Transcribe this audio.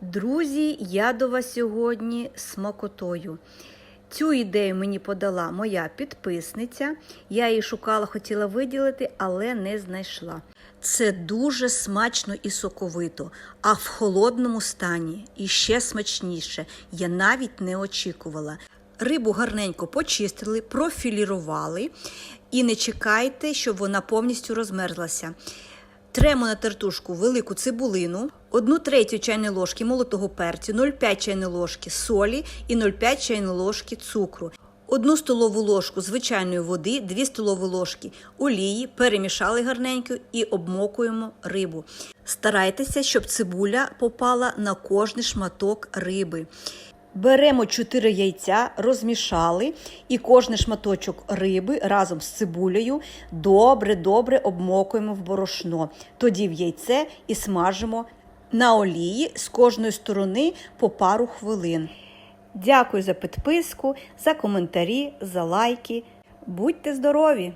Друзі, я до вас сьогодні смакотою. Цю ідею мені подала моя підписниця. Я її шукала, хотіла виділити, але не знайшла. Це дуже смачно і соковито, а в холодному стані і ще смачніше. Я навіть не очікувала. Рибу гарненько почистили, профілірували і не чекайте, щоб вона повністю розмерзлася. Тремо на тертушку велику цибулину, 1 третю чайної ложки молотого перцю, 0,5 чайної ложки солі і 0,5 чайної ложки цукру. Одну столову ложку звичайної води, 2 столові ложки олії, перемішали гарненько і обмокуємо рибу. Старайтеся, щоб цибуля попала на кожний шматок риби. Беремо 4 яйця, розмішали, і кожний шматочок риби разом з цибулею добре-добре обмокуємо в борошно. Тоді в яйце і смажимо на олії з кожної сторони по пару хвилин. Дякую за підписку, за коментарі, за лайки. Будьте здорові!